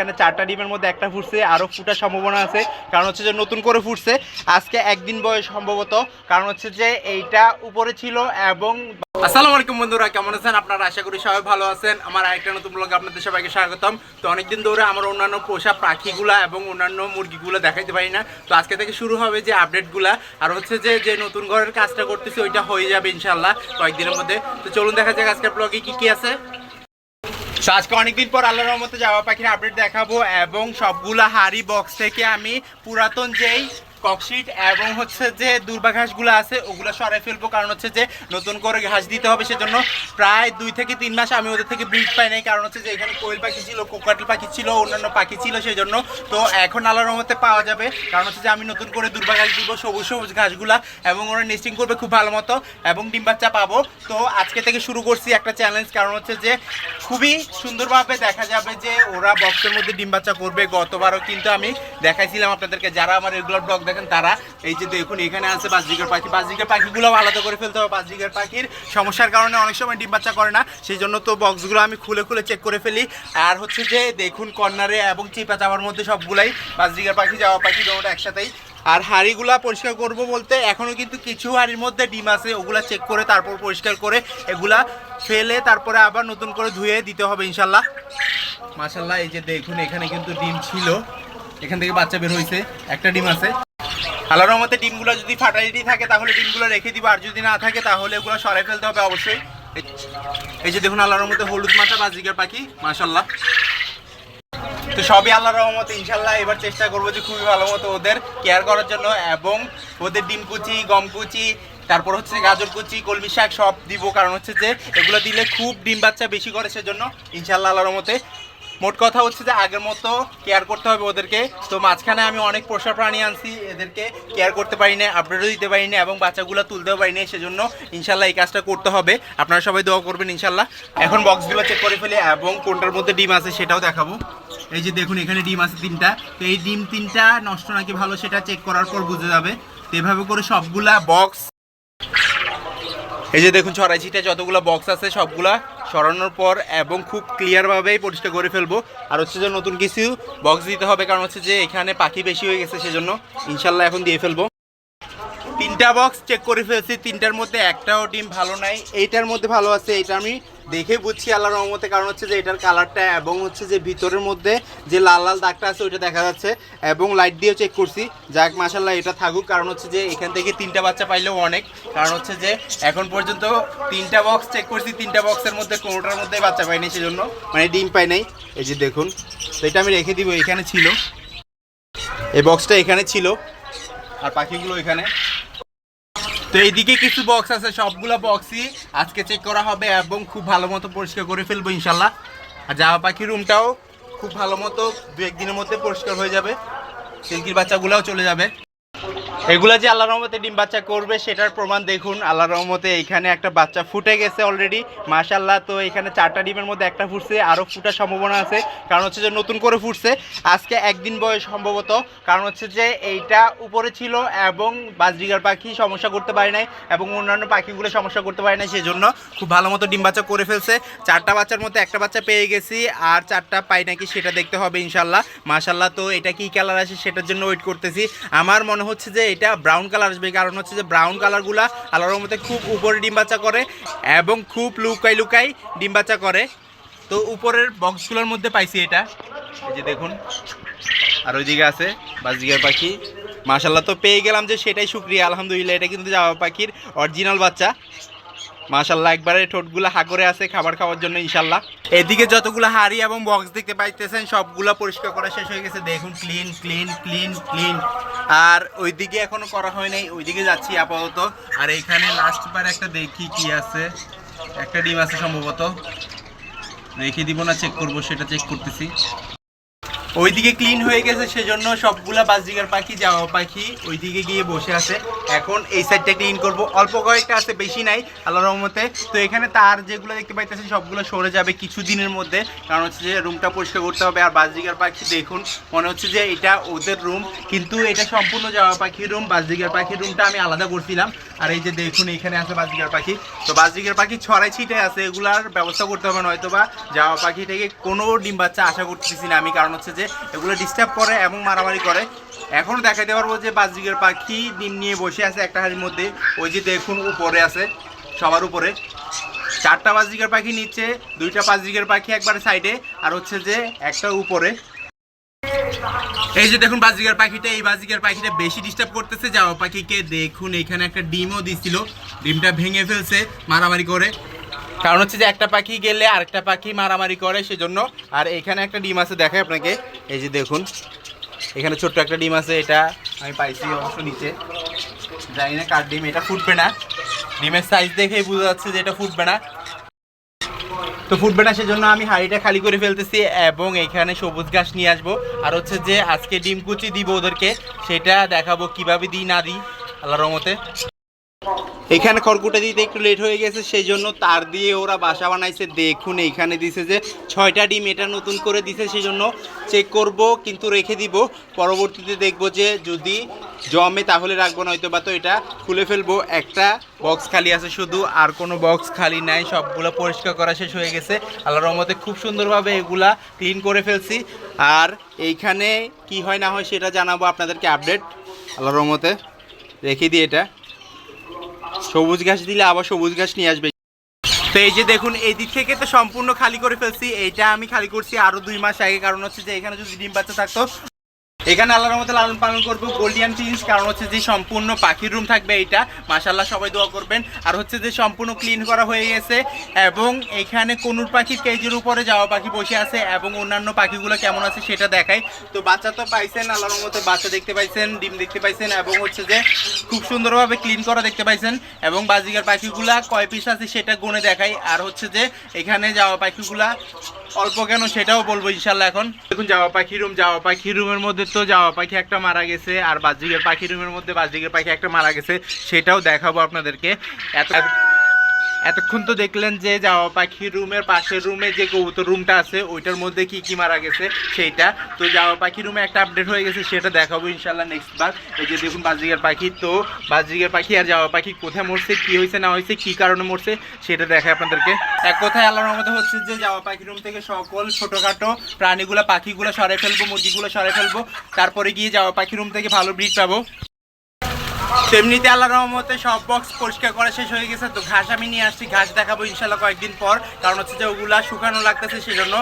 এখানে চারটা ডিমের মধ্যে একটা ফুটছে আরও ফুটার সম্ভাবনা আছে। কারণ হচ্ছে যে নতুন করে ফুটছে। আজকে একদিন বয়স সম্ভবত। কারণ হচ্ছে যে এইটা উপরে ছিল এবং আসসালামু আলাইকুম বন্ধুরা, কেমন আছেন আপনারা? আশা করি সবাই ভালো আছেন। আমার আরেকটা নতুন ব্লগে আপনাদের সবাইকে স্বাগতম। তো অনেকদিন ধরে আমার অন্যান্য পোষা পাখিগুলা এবং অন্যান্য মুরগিগুলো দেখাইতে পারি না। তো আজকে থেকে শুরু হবে যে আপডেটগুলা আর হচ্ছে যে যে নতুন ঘরের কাজটা করতেছি, ওইটা হয়ে যাবে ইনশাল্লাহ কয়েকদিনের মধ্যে। তো চলুন দেখা যাক আজকের ব্লগে কি কি আছে। আজকে অনেকদিন পর আল্লাহ রহমতে যাওয়া পাখির আপডেট দেখাবো এবং সবগুলো হাড়ি বক্স থেকে আমি পুরাতন যেই ককশিট এবং হচ্ছে যে দুর্বা ঘাসগুলো আছে, ওগুলো সরাই ফেলব। কারণ হচ্ছে যে নতুন করে ঘাস দিতে হবে, সেজন্য প্রায় দুই থেকে তিন মাস আমি ওদের থেকে ব্রিড পাই নাই। কারণ হচ্ছে যে এখানে কোয়েল পাখি ছিল, কোকাটল পাখি ছিল, অন্যান্য পাখি ছিল সেই জন্য তো এখন আল্লাহর রহমতে পাওয়া যাবে। কারণ হচ্ছে যে আমি নতুন করে দুর্বা ঘাস দিব, সবুজ সবুজ ঘাসগুলা, এবং ওরা নেস্টিং করবে খুব ভালো মতো, এবং ডিম বাচ্চা পাবো। তো আজকে থেকে শুরু করছি একটা চ্যালেঞ্জ কারণ হচ্ছে যে খুবই সুন্দরভাবে দেখা যাবে যে ওরা বক্সের মধ্যে ডিম বাচ্চা করবে। গতবারও কিন্তু আমি দেখাইছিলাম আপনাদেরকে, যারা আমার রেগুলার ব্লগ দেখেন তারা, এই যে দেখুন, এখানে আছে বাজরিকার পাখি। বাজরিকার পাখিগুলো আলাদা করে ফেলতে হবে বাজরিকার পাখির। সমস্যার কারণে অনেক সময় ডিম বাচ্চা করে না, সেই জন্য তো বক্সগুলো আমি খুলে খুলে চেক করে ফেলি। আর হচ্ছে যে, দেখুন, কর্নারে এবং চিপা চাপার মধ্যে সবগুলাই বাজরিকার পাখি যাওয়া পাখি দুটোটা একসাথেই। আর হাঁড়িগুলা পরিষ্কার করব বলতে এখনও কিন্তু কিছু হাঁড়ির মধ্যে ডিম আছে, ওগুলা চেক করে তারপর পরিষ্কার করে এগুলা ফেলে তারপরে আবার নতুন করে ধুয়ে দিতে হবে ইনশাল্লাহ। মাশাল্লাহ, এই যে দেখুন, এখানে কিন্তু ডিম ছিল। এখান থেকে বাচ্চা বের হয়েছে একটা ডিম আছে। আল্লাহর রহমতে ডিমগুলো যদি ফাটালিটি থাকে, তাহলে ডিমগুলো রেখে দিব। আর যদি না থাকে, তাহলে ওগুলো সরাই ফেলতে হবে অবশ্যই। এই- যে দেখুন আল্লাহর রহমতে হলুদ মাথা বাজিকার পাখি মাশাল্লাহ তো সবই আল্লাহর রহমতে ইনশাল্লাহ এবার চেষ্টা করব যে খুবই ভালো মতো ওদের কেয়ার করার জন্য এবং ওদের ডিম কুচি, গম কুচি, তারপর হচ্ছে গাজর কুচি, কলমি শাক সব দিব। কারণ হচ্ছে যে, এগুলো দিলে খুব ডিম বাচ্চা বেশি করে সেজন্য ইনশাল্লাহ আল্লাহর রহমতে মোট কথা হচ্ছে যে আগের মতো কেয়ার করতে হবে ওদেরকে। তো মাঝখানে আমি অনেক পোষা প্রাণী আনছি, এদেরকে কেয়ার করতে পারি না আপডেটও দিতে পারি না এবং বাচ্চাগুলো তুলতেও পারি না, সেজন্য ইনশাল্লাহ এই কাজটা করতে হবে। আপনারা সবাই দোয়া করবেন ইনশাল্লাহ। এখন বক্সগুলো চেক করে ফেলি এবং কোনটার মধ্যে ডিম আছে সেটাও দেখাবো। এই যে দেখুন, এখানে ডিম আছে তিনটা। তো এই ডিম তিনটা নষ্ট নাকি ভালো সেটা চেক করার পর বুঝে যাবে। তো এভাবে করে সবগুলা বক্স এই যে দেখুন, ছড়াই ছিটে যতগুলো বক্স আছে, সবগুলা সরানোর পর এবং খুব ক্লিয়ারভাবেই পরিষ্কার করে ফেলব। আর হচ্ছে যে নতুন কিছু বক্স দিতে হবে, কারণ হচ্ছে যে এখানে পাখি বেশি হয়ে গেছে, সেজন্য ইনশাল্লাহ এখন দিয়ে ফেলব। তিনটা বক্স চেক করে ফেলছি, তিনটার মধ্যে একটাও ডিম ভালো নাই, এইটার মধ্যে ভালো আছে এটা আমি দেখে বুঝছি আল্লাহর রহমতে, কারণ হচ্ছে যে এটার কালারটা এবং হচ্ছে যে ভিতরের মধ্যে যে লাল লাল দাগটা আছে, ওইটা দেখা যাচ্ছে, এবং লাইট দিয়েও চেক করছি, যাক মাসাল্লাহ এটা থাকুক, কারণ হচ্ছে যে এখান থেকে তিনটা বাচ্চা পাইলেও অনেক, কারণ হচ্ছে যে এখন পর্যন্ত তিনটা বক্স চেক করছি, তিনটা বক্সের মধ্যে কোনোটার মধ্যে বাচ্চা পাইনি, সেজন্য মানে ডিম পাই নাই, এই যে দেখুন, তো এটা আমি রেখে দিব, এখানে ছিল, এই বক্সটা এখানে ছিল, আর পাখিগুলো এখানে তো এইদিকে কিছু বক্স আছে, সবগুলো বক্সই আজকে চেক করা হবে এবং খুব ভালো মতো পরিষ্কার করে ফেলব ইনশাল্লাহ। আর জামা পাখির রুমটাও খুব ভালো মতো দু একদিনের মধ্যে পরিষ্কার হয়ে যাবে। সিল্কির বাচ্চাগুলোও চলে যাবে। এগুলা যে আল্লাহ রহমতে ডিম বাচ্চা করবে, সেটার প্রমাণ দেখুন। আল্লাহ রহমতে এখানে একটা বাচ্চা ফুটে গেছে অলরেডি মাশাল্লাহ তো এখানে চারটা ডিমের মধ্যে একটা ফুটছে আরও ফুটার সম্ভাবনা আছে। কারণ হচ্ছে যে নতুন করে ফুটছে। আজকে একদিন বয়স সম্ভবত। কারণ হচ্ছে যে এইটা উপরে ছিল এবং বাজরিগার পাখি সমস্যা করতে পারে নাই এবং অন্যান্য পাখিগুলো সমস্যা করতে পারে নাই সেই জন্য খুব ভালো মতো ডিম বাচ্চা করে ফেলছে। চারটা বাচ্চার মধ্যে একটা বাচ্চা পেয়ে গেছি, আর চারটা পাই নাকি সেটা দেখতে হবে ইনশাল্লাহ মাশাল্লাহ তো এটা কি কালার আছে সেটার জন্য ওয়েট করতেছি। আমার মনে হচ্ছে যে এটা ব্রাউন কালার আসবে। কারণ হচ্ছে যে ব্রাউন কালারগুলা আল্লাহর মধ্যে খুব উপরে ডিম বাচ্চা করে এবং খুব লুকাই লুকাই ডিম বাচ্চা করে। তো উপরের বক্সগুলোর মধ্যে পাইছি এটা। এই যে দেখুন। আর ওইদিকে আছে বাজরিগার পাখি। মাশাল্লাহ তো পেয়ে গেলাম যে সেটাই শুক্রিয়া। আলহামদুলিল্লাহ, এটা কিন্তু জামা পাখির অরিজিনাল বাচ্চা। মাশাল্লাহ একবারে ঠোঁটগুলো হা করে আছে খাবার খাওয়ার জন্য ইনশাল্লাহ এদিকে যতগুলো হাড়ি এবং বক্স দেখতে পাইতেছেন, সবগুলো পরিষ্কার করা শেষ হয়ে গেছে। দেখুন ক্লিন ক্লিন ক্লিন ক্লিন আর ওইদিকে এখনও করা হয় নাই, ওইদিকে যাচ্ছি আপাতত। আর এখানে লাস্ট বার একটা দেখি কি আছে। একটা ডিম আছে সম্ভবত। রেখে দিব না চেক করব, সেটা চেক করতেছি। ওইদিকে ক্লিন হয়ে গেছে, সেজন্য সবগুলা বাজরিগার পাখি যাওয়া পাখি ওইদিকে গিয়ে বসে আছে। এখন এই সাইডটা ক্লিন করব। অল্প কয়েকটা আছে, বেশি নাই আল্লাহ রহমতে। তো এখানে তার যেগুলো দেখতে পাইতেছেন, সবগুলো সরে যাবে কিছু দিনের মধ্যে। কারণ হচ্ছে যে রুমটা পরিষ্কার করতে হবে, আর বাজরিগার পাখি দেখুন, মনে হচ্ছে যে এটা ওদের রুম কিন্তু এটা সম্পূর্ণ যাওয়া পাখির রুম বাজরিগার পাখির রুমটা আমি আলাদা করছিলাম। আর এই যে দেখুন, এখানে আছে বাজরিগার পাখি। তো বাজরিগার পাখি ছড়াই ছিটে আছে, এগুলার ব্যবস্থা করতে হবে নয়তো বা যাওয়া পাখি থেকে কোনো ডিম বাচ্চা আশা করতেছি না আমি, কারণ হচ্ছে যে এগুলো ডিস্টার্ব করে এবং মারামারি করে। এখন দেখাতে পারব যে বাজরিগার পাখি ডিম নিয়ে বসে আছে একটা হাড়ির মধ্যে। ওই যে দেখুন উপরে আছে, সবার উপরে। চারটা বাজরিগার পাখি নিচে দুইটা বাজরিগার পাখি একবারে সাইডে, আর হচ্ছে যে একটা উপরে। এই যে দেখুন বাজিকার পাখিটা, এই বাজিকার পাখিটা বেশি ডিস্টার্ব করতেছে। যাওয়া পাখিকে দেখুন, এখানে একটা ডিমও দিছিল। ডিমটা ভেঙে ফেলছে, মারামারি করে। কারণ হচ্ছে যে একটা পাখি গেলে আরেকটা পাখি মারামারি করে সেজন্য। আর এখানে একটা ডিম আছে দেখায় আপনাকে। এই যে দেখুন, এখানে ছোট্ট একটা ডিম আছে, এটা আমি পাইছি অবশ্য নিচে। জানি না কার ডিম, এটা ফুটবে না। ডিমের সাইজ দেখেই বোঝা যাচ্ছে যে এটা ফুটবে না। তো ফুটবে না সেজন্য আমি হাঁড়িটা খালি করে ফেলতেছি এবং এখানে সবুজ ঘাস নিয়ে আসব। আর হচ্ছে যে আজকে ডিম কুচি দিব ওদেরকে, সেটা দেখাবো কীভাবে দিই, না দিই, আল্লাহর রহমতে। এখানে খড়কুটা দিতে একটু লেট হয়ে গেছে সেই জন্য তার দিয়ে ওরা বাসা বানাইছে। দেখুন এইখানে দিছে যে ছয়টা ডিম, এটা নতুন করে দিছে সেই জন্য চেক করব, কিন্তু রেখে দিব। পরবর্তীতে দেখব যে যদি জমে, তাহলে রাখব, নয়তো বা তো এটা খুলে ফেলব। একটা বক্স খালি আছে শুধু, আর কোনো বক্স খালি নাই, সবগুলো পরিষ্কার করা শেষ হয়ে গেছে। আল্লাহর রহমতে খুব সুন্দরভাবে এগুলা ক্লিন করে ফেলছি। আর এইখানে কি হয় না হয়, সেটা জানাব আপনাদেরকে আপডেট আল্লাহর রহমতে রেখে দিই এটা। সবুজ গাছ দিলে আবার সবুজ গাছ নিয়ে আসবে। তো এই যে দেখুন, এই দিক থেকে তো সম্পূর্ণ খালি করে ফেলছি। এইটা আমি খালি করছি আরও দুই মাস আগে। কারণ হচ্ছে যে এখানে যদি ডিম বাচ্চা থাকতো এখানে আল্লাহর মতো লালন পালন করব। গোল্ডিয়ান প্রিন্স কারণ হচ্ছে যে সম্পূর্ণ পাখির রুম থাকবে এইটা। মাশাল্লাহ সবাই দোয়া করবেন। আর হচ্ছে যে সম্পূর্ণ ক্লিন করা হয়ে গেছে। এবং এখানে কোনুর পাখির কেজির উপরে যাওয়া পাখি বসে আছে এবং অন্যান্য পাখিগুলো কেমন আছে সেটা দেখায় তো বাচ্চা তো পাইছেন, আল্লাহর মতো বাচ্চা দেখতে পাইছেন, ডিম দেখতে পাইছেন এবং হচ্ছে যে খুব সুন্দরভাবে ক্লিন করা দেখতে পাইছেন। এবং বাজিকার পাখিগুলা কয় পিস আছে সেটা গুনে দেখাই। আর হচ্ছে যে এখানে যাওয়া পাখিগুলা, অল্প কেন সেটাও বলব ইনশাল্লাহ এখন। দেখুন, যাওয়া পাখি রুম যাওয়া পাখি রুমের মধ্যে তো যাওয়া পাখি একটা মারা গেছে, আর বাজিকের পাখি রুমের মধ্যে বাজিকের পাখি একটা মারা গেছে, সেটাও দেখাবো আপনাদেরকে। এত এতক্ষণ তো দেখলেন যে যাওয়া পাখি রুমের পাশের রুমে যে কবুতর রুমটা আছে, ওইটার মধ্যে কি কি মারা গেছে, সেইটা। তো যাওয়া পাখি রুমে একটা আপডেট হয়ে গেছে, সেটা দেখাবো ইনশাল্লাহ নেক্সট বার। এই যে দেখুন বাজিকের পাখি, তো বাজিকের পাখি আর যাওয়া পাখি কোথায় মরছে, কি হয়েছে, না হয়েছে, কি কারণে মরছে, সেটা দেখায় আপনাদেরকে। এক কথায় আল্লাহর মধ্যে হচ্ছে যে যাওয়া পাখি রুম থেকে সকল ছোটোখাটো প্রাণীগুলো, পাখিগুলো সরে ফেলব, মুরগিগুলো সরে ফেলব, তারপরে গিয়ে যাওয়া পাখি রুম থেকে ভালো ব্রিড পাবো। তেমনিতে আল্লাহ রহমতে সব বক্স পরিষ্কার করা শেষ হয়ে গেছে। তো ঘাস আমি নিয়ে আসছি, ঘাস দেখাবো ইনশাল্লাহ কয়েকদিন পর। কারণ হচ্ছে যে ওগুলা শুকানো লাগতেছে সেজন্য।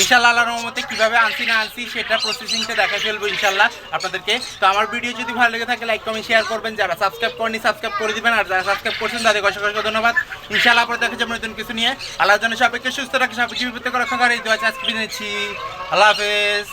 ইনশাল্লাহ আল্লাহ রহমতে কীভাবে আনছি না আনছি সেটা প্রসেসিংটা দেখা ফেলব ইনশাল্লাহ আপনাদেরকে। তো আমার ভিডিও যদি ভালো লেগে থাকে লাইক কমেন্ট শেয়ার করবেন। যারা সাবস্ক্রাইব করেনি সাবস্ক্রাইব করে দিবেন। আর যারা সাবস্ক্রাইব করছেন, তাদের অসংখ্য অসংখ্য ধন্যবাদ। ইনশাল্লাহ আপনার দেখা যাবে নতুন কিছু নিয়ে। আল্লাহ জন্য সবাইকে সুস্থ রাখে, সবাইকে বিপদ রক্ষা করে। আজকে নিচ্ছি। আল্লাহ হাফেজ।